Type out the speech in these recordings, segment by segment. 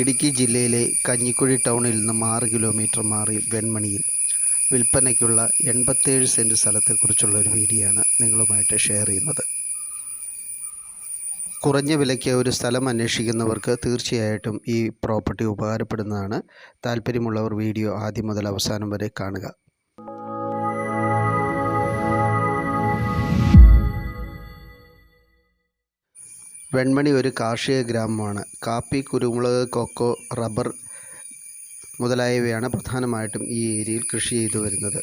ഇടുക്കി ജില്ലയിലെ കഞ്ഞിക്കുഴി ടൗണിൽ നിന്നും ആറ് കിലോമീറ്റർ മാറി വെൺമണിയിൽ വിൽപ്പനയ്ക്കുള്ള എൺപത്തേഴ് സെന്റ് സ്ഥലത്തെക്കുറിച്ചുള്ള ഒരു വീഡിയോ ആണ് നിങ്ങളുമായിട്ട് ഷെയർ ചെയ്യുന്നത്. കുറഞ്ഞ വിലയ്ക്ക് ഒരു സ്ഥലം അന്വേഷിക്കുന്നവർക്ക് തീർച്ചയായിട്ടും ഈ പ്രോപ്പർട്ടി ഉപകാരപ്പെടുന്നതാണ്. താല്പര്യമുള്ളവർ വീഡിയോ ആദ്യം മുതൽ അവസാനം വരെ കാണുക. വെൺമണി ഒരു കാർഷിക ഗ്രാമമാണ്. കാപ്പി കുരുമുളക് കൊക്കോ റബ്ബർ മുതലായവയാണ് പ്രധാനമായിട്ടും ഈ ഏരിയയിൽ കൃഷി ചെയ്തു വരുന്നത്.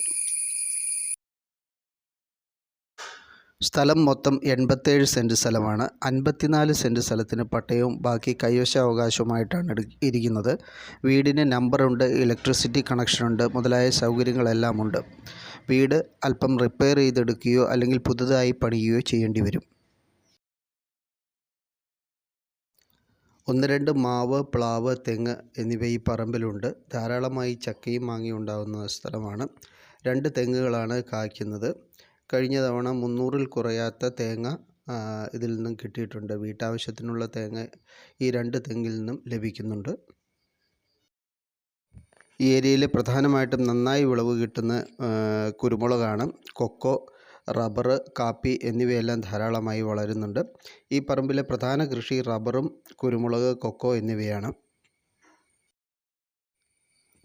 സ്ഥലം മൊത്തം എൺപത്തേഴ് സെന്റ് സ്ഥലമാണ്. അൻപത്തിനാല് സെന്റ് സ്ഥലത്തിന് പട്ടയവും ബാക്കി കൈവശാവകാശവുമായിട്ടാണ് ഇരിക്കുന്നത്. വീടിന് നമ്പറുണ്ട് ഇലക്ട്രിസിറ്റി കണക്ഷനുണ്ട് മുതലായ സൗകര്യങ്ങളെല്ലാം ഉണ്ട് വീട് അല്പം റിപ്പയർ ചെയ്തെടുക്കുകയോ അല്ലെങ്കിൽ പുതുതായി പണിയുകയോ ചെയ്യേണ്ടി വരും. ഒന്ന് രണ്ട് മാവ് പ്ലാവ് തെങ്ങ് എന്നിവ ഈ പറമ്പിലുണ്ട്. ധാരാളമായി ചക്കയും മാങ്ങയും ഉണ്ടാകുന്ന സ്ഥലമാണ്. രണ്ട് തെങ്ങുകളാണ് കായ്ക്കുന്നത്. കഴിഞ്ഞ തവണ മുന്നൂറിൽ കുറയാത്ത തേങ്ങ ഇതിൽ നിന്നും കിട്ടിയിട്ടുണ്ട്. വീട്ടാവശ്യത്തിനുള്ള തേങ്ങ ഈ രണ്ട് തെങ്ങിൽ നിന്നും ലഭിക്കുന്നുണ്ട്. ഈ ഏരിയയിൽ പ്രധാനമായിട്ടും നന്നായി വിളവ് കിട്ടുന്ന കുരുമുളകാണ്. കൊക്കോ റബ്ബർ കാപ്പി എന്നിവയെല്ലാം ധാരാളമായി വളരുന്നുണ്ട്. ഈ പറമ്പിലെ പ്രധാന കൃഷി റബ്ബറും കുരുമുളക് കൊക്കോ എന്നിവയാണ്.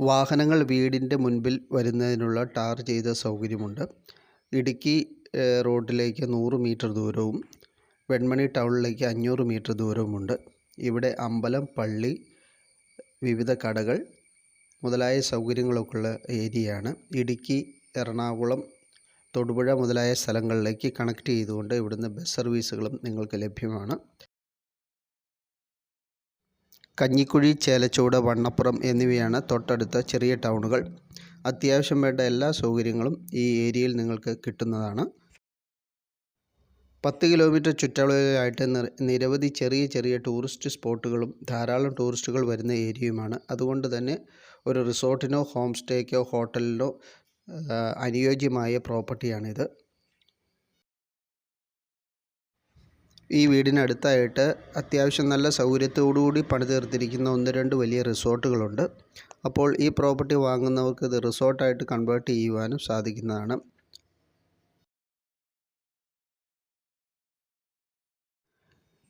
വാഹനങ്ങൾ വീടിന്റെ മുൻപിൽ വരുന്നതിനുള്ള ടാർ ചെയ്ത സൗകര്യമുണ്ട്. ഇടുക്കി റോഡിലേക്ക് നൂറ് മീറ്റർ ദൂരവും വെൺമണി ടൗണിലേക്ക് അഞ്ഞൂറ് മീറ്റർ ദൂരവുമുണ്ട്. ഇവിടെ അമ്പലം പള്ളി വിവിധ കടകൾ മുതലായ സൗകര്യങ്ങളൊക്കെ ഉള്ള ഏരിയയാണ്. ഇടുക്കി എറണാകുളം തൊടുപുഴ മുതലായ സ്ഥലങ്ങളിലേക്ക് കണക്ട് ചെയ്തുകൊണ്ട് ഇവിടുന്ന് ബസ് സർവീസുകളും നിങ്ങൾക്ക് ലഭ്യമാണ്. കഞ്ഞിക്കുഴി ചേലച്ചൂട് വണ്ണപ്പുറം എന്നിവയാണ് തൊട്ടടുത്ത ചെറിയ ടൗണുകൾ. അത്യാവശ്യം വേണ്ട എല്ലാ സൗകര്യങ്ങളും ഈ ഏരിയയിൽ നിങ്ങൾക്ക് കിട്ടുന്നതാണ്. പത്ത് കിലോമീറ്റർ ചുറ്റളവിലായിട്ട് നിരവധി ചെറിയ ചെറിയ ടൂറിസ്റ്റ് സ്പോട്ടുകളും ധാരാളം ടൂറിസ്റ്റുകൾ വരുന്ന ഏരിയയുമാണ്. അതുകൊണ്ട് തന്നെ ഒരു റിസോർട്ടിനോ ഹോം സ്റ്റേക്കോ ഹോട്ടലിനോ അനുയോജ്യമായ പ്രോപ്പർട്ടിയാണിത്. ഈ വീടിനടുത്തായിട്ട് അത്യാവശ്യം നല്ല സൗകര്യത്തോടുകൂടി പണിതീർത്തിരിക്കുന്ന ഒന്ന് രണ്ട് വലിയ റിസോർട്ടുകളുണ്ട്. അപ്പോൾ ഈ പ്രോപ്പർട്ടി വാങ്ങുന്നവർക്ക് ഇത് റിസോർട്ടായിട്ട് കൺവേർട്ട് ചെയ്യുവാനും സാധിക്കുന്നതാണ്.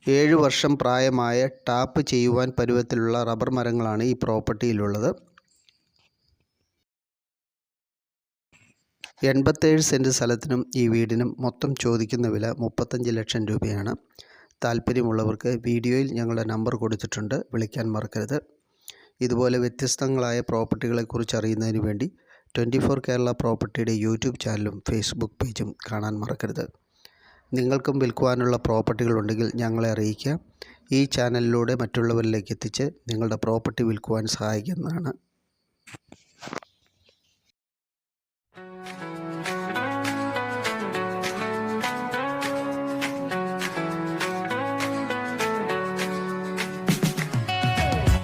ഏഴ് വർഷം പ്രായമായ ടാപ്പ് ചെയ്യുവാൻ പരുവത്തിലുള്ള റബ്ബർ മരങ്ങളാണ് ഈ പ്രോപ്പർട്ടിയിലുള്ളത്. എൺപത്തേഴ് സെന്റ് സ്ഥലത്തിനും ഈ വീടിനും മൊത്തം ചോദിക്കുന്ന വില മുപ്പത്തഞ്ച് ലക്ഷം രൂപയാണ്. താല്പര്യമുള്ളവർക്ക് വീഡിയോയിൽ ഞങ്ങളുടെ നമ്പർ കൊടുത്തിട്ടുണ്ട്. വിളിക്കാൻ മറക്കരുത്. ഇതുപോലെ വ്യത്യസ്തങ്ങളായ പ്രോപ്പർട്ടികളെക്കുറിച്ച് അറിയുന്നതിന് വേണ്ടി ട്വന്റി ഫോർ കേരള പ്രോപ്പർട്ടിയുടെ യൂട്യൂബ് ചാനലും ഫേസ്ബുക്ക് പേജും കാണാൻ മറക്കരുത്. നിങ്ങൾക്കും വിൽക്കുവാനുള്ള പ്രോപ്പർട്ടികളുണ്ടെങ്കിൽ ഞങ്ങളെ അറിയിക്കുക. ഈ ചാനലിലൂടെ മറ്റുള്ളവരിലേക്ക് എത്തിച്ച് നിങ്ങളുടെ പ്രോപ്പർട്ടി വിൽക്കുവാൻ സഹായിക്കുന്നതാണ്.